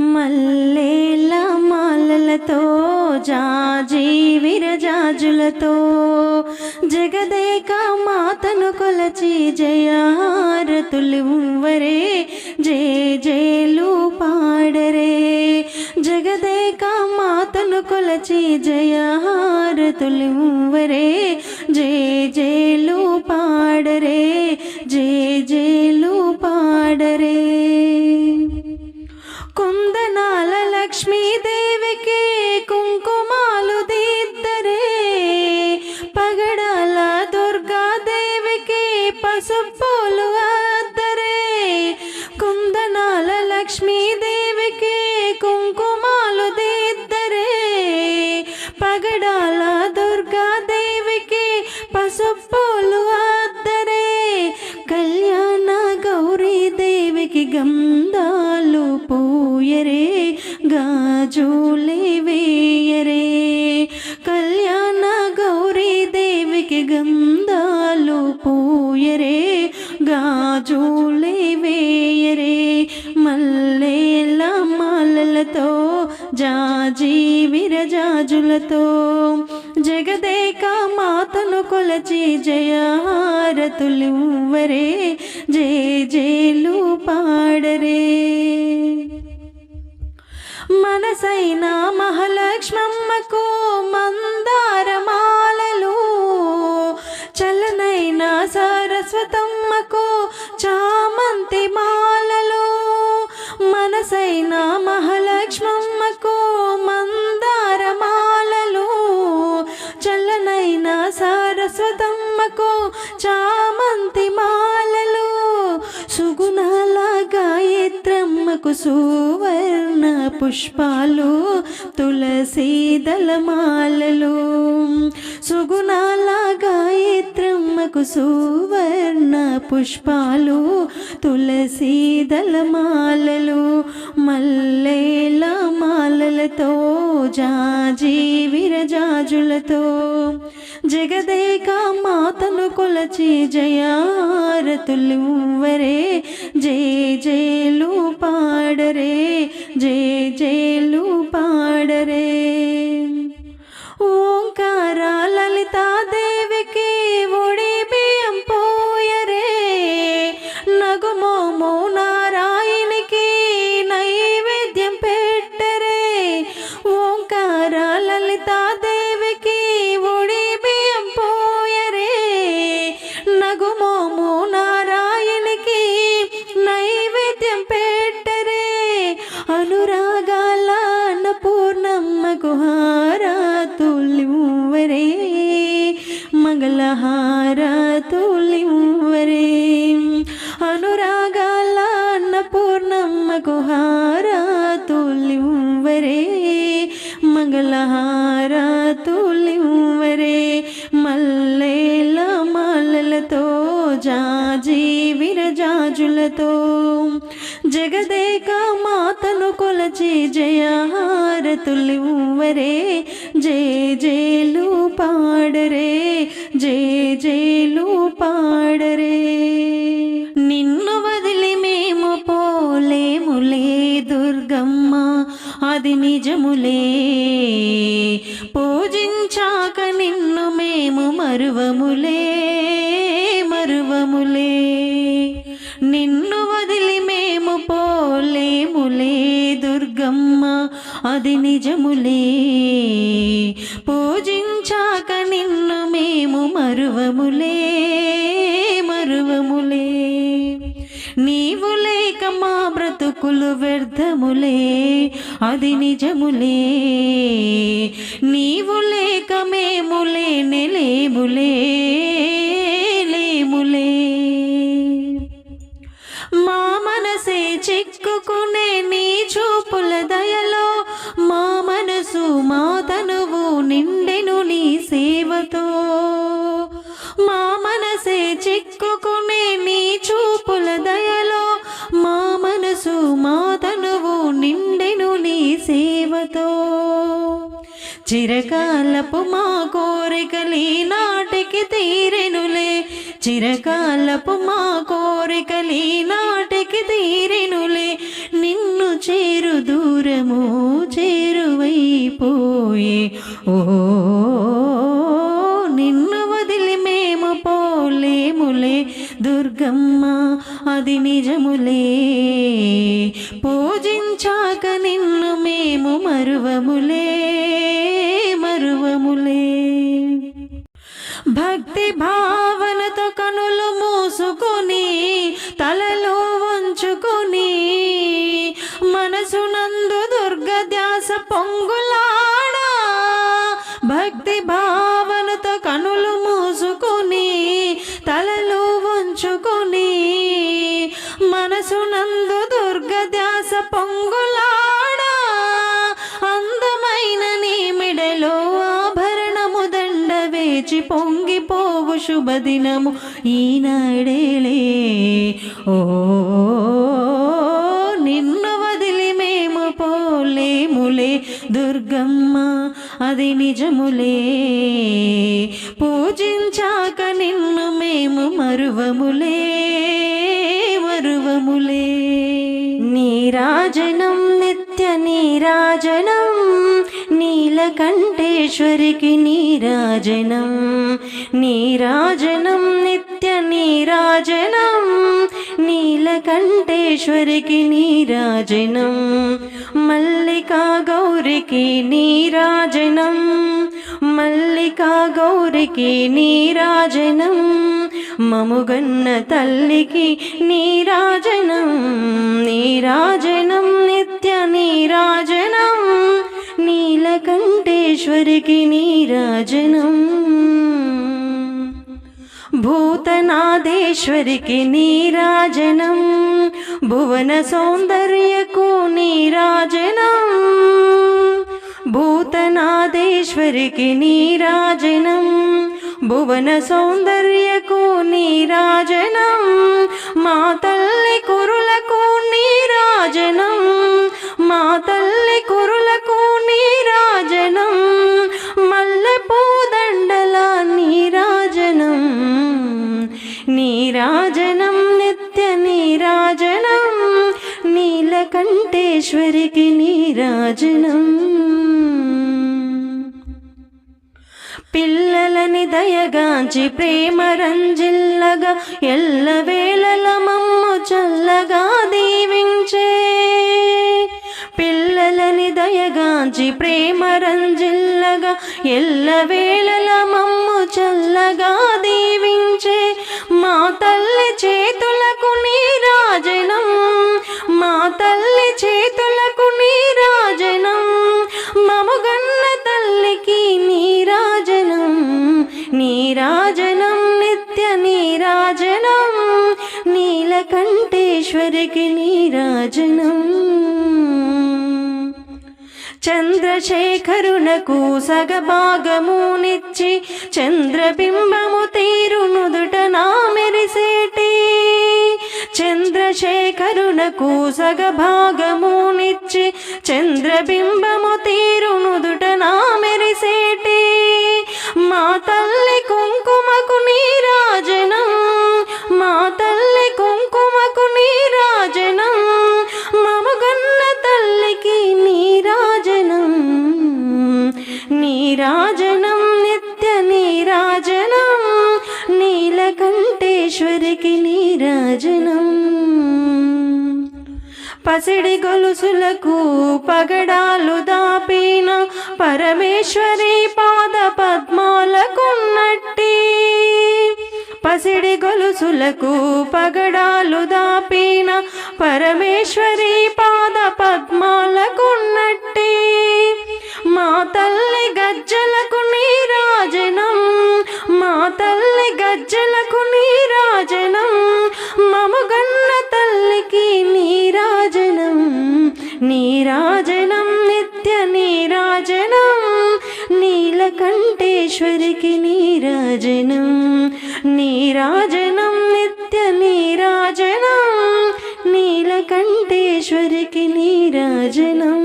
మల్లేల మాలలతో జాజీ విరజాజులతో జగదేక మాతను కొలచి జయారతులు వరే జే జేలు పాడరే. జగదేక మాతను కొలచి జయారతులు వరే జే జేలు పాడరే జే పసుపులు అద్దరే కుందనాల లక్ష్మీదేవికి కుంకుమాలు దిద్దరే పగడాల దుర్గాదేవికి పసుపులు అద్దరే కళ్యాణ గౌరీదేవికి గమ్ జాజి విరజాజులతో జగదేక మాతను కొలచి జయారతులు వరే జే జేలు పాడరే. మనసైన మహాలక్ష్మమ్మకు సరస్వతమ్మకు చామంతి మాలలు సుగుణాల గాయత్రమ్మకు సువర్ణ పుష్పాలు తులసి దళమాలలు సుగుణాల గాయత్రమ్మకు సువర్ణ పుష్పాలు తులసి దళమాలలు మల్లేల మాలలతో జాజీ విరజాజులతో. జగదేక మాతను కొలచి జయారతులు వరే జయ జయలు పాడరే జయ మంగళహారతులివ్వరే అనురాగాల అన్నపూర్ణమ్మకు హారతులివ్వరే మంగళహారతులివ్వరే మల్లెల మాలలతో జాజీ రాజులతో జగదేక మాతను కొలచి జయహారతులివ్వరే జే జేలు పాడరే జే జేలు పాడరే. నిన్ను వదిలి మేము పోలేములే దుర్గమ్మ అది నిజములే. పూజించాక నిన్ను మేము మరువములే మరువములే. నిన్ను వదిలి మేము పోలేములే దుర్గమ్మ అది నిజములే. పూజించాక నిన్ను మేము మరువములే మరువములే. నీవు లేక మా బ్రతుకులు వ్యర్థములే అది నిజములే. నీవు లేక మేము లేనే లేములే. చిక్కుకునే నీ చూపుల దయలో మా మనసు మా తనువు నిండెను నీ సేవతో. మా మనసే చిక్కుకునే నీ చూపుల దయలో మా మనసు మా తనువు నిండెను నీ సేవతో. చిరకాలపు మా కోరికలి నాటికి తీరెనులే చిరకాలపు మా కోరికలి నాటికి తీరెనులే. నిన్ను చేరు దూరము చేరువైపోయే. ఓ నిన్ను వదిలి మేము పోలేములే. దుర్గమ్మ అది నిజములే. పూజించాక నిన్ను మేము మరువములే మరువములే. భక్తి భావ మనసునందు దుర్గ ధ్యాస పొంగులాడా? అందమైన నీ మిడలో ఆభరణము దండ వేచి పొంగిపోవు శుభదినము ఈనాడేలే ఓ నిన్ను వదిలి మేము పోలేములే దుర్గమ్మ అది నిజములే. పూజించాక నిన్ను మేము మరువములే. నీరాజనం నిత్య నీరాజనం నీలకంఠేశ్వరికి నీరాజనం. నీరాజనం నిత్య నీరాజనం నీలకంఠేశ్వరికి నీరాజనం. మల్లికా గౌరికి నీరాజనం మల్లికా గౌరికి నీరాజనం. మముగన్న తల్లికి నీరాజనం నీరాజనం నిత్య నీరాజనం నీలకంఠేశ్వరికి నీరాజనం. భూతనాదేశ్వరికి నీరాజనం భువన సౌందర్యకు నీరాజనం భూతనాదేశ్వరికి నీరాజనం. భువన సౌందర్యకు నీరాజనం మా తల్లి కురులకు నీరాజనం మా తల్లి కురులకు నీరాజనం మల్లె పూదండల నీరాజనం నీరాజనం నిత్య నీరాజనం నీలకంఠేశ్వరికి నీరాజనం. పిల్లలని దయగాంచి ప్రేమ రంజిల్లగా ఎల్లవేళల మమ్ము చల్లగా దీవించే. పిల్లలని దయగాంచి ప్రేమ రంజిల్లగా ఎల్లవేళల మమ్ము చల్లగా నీలకంఠేశ్వరికి నీరాజనం. చంద్రశేఖరునకు సగభాగమునిచ్చి చంద్రబింబము తీరునుదుట నా మెరిసేటి. చంద్రశేఖరునకు సగభాగమునిచ్చి చంద్రబింబము తీరునుదుట నా మెరిసేటి. నీరాజనం నిత్య నీరాజనం నీలకంఠేశ్వరికి నీరాజనం. పసిడి గొలుసులకు పగడాలు దాపిన పరమేశ్వరి పాద పద్మాలకున్నట్టి. పసిడి గొలుసులకు పగడాలు దాపిన పరమేశ్వరి పాద పద్మాలకు నీలకంఠేశ్వరికి నీరాజనం.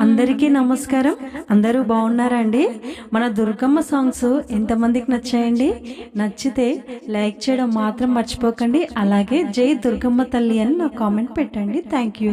అందరికీ నమస్కారం. అందరూ బాగున్నారండి? మన దుర్గమ్మ సాంగ్స్ ఎంతమందికి నచ్చాయండి? నచ్చితే లైక్ చేయడం మాత్రం మర్చిపోకండి. అలాగే జై దుర్గమ్మ తల్లి అని నా కామెంట్ పెట్టండి. Thank you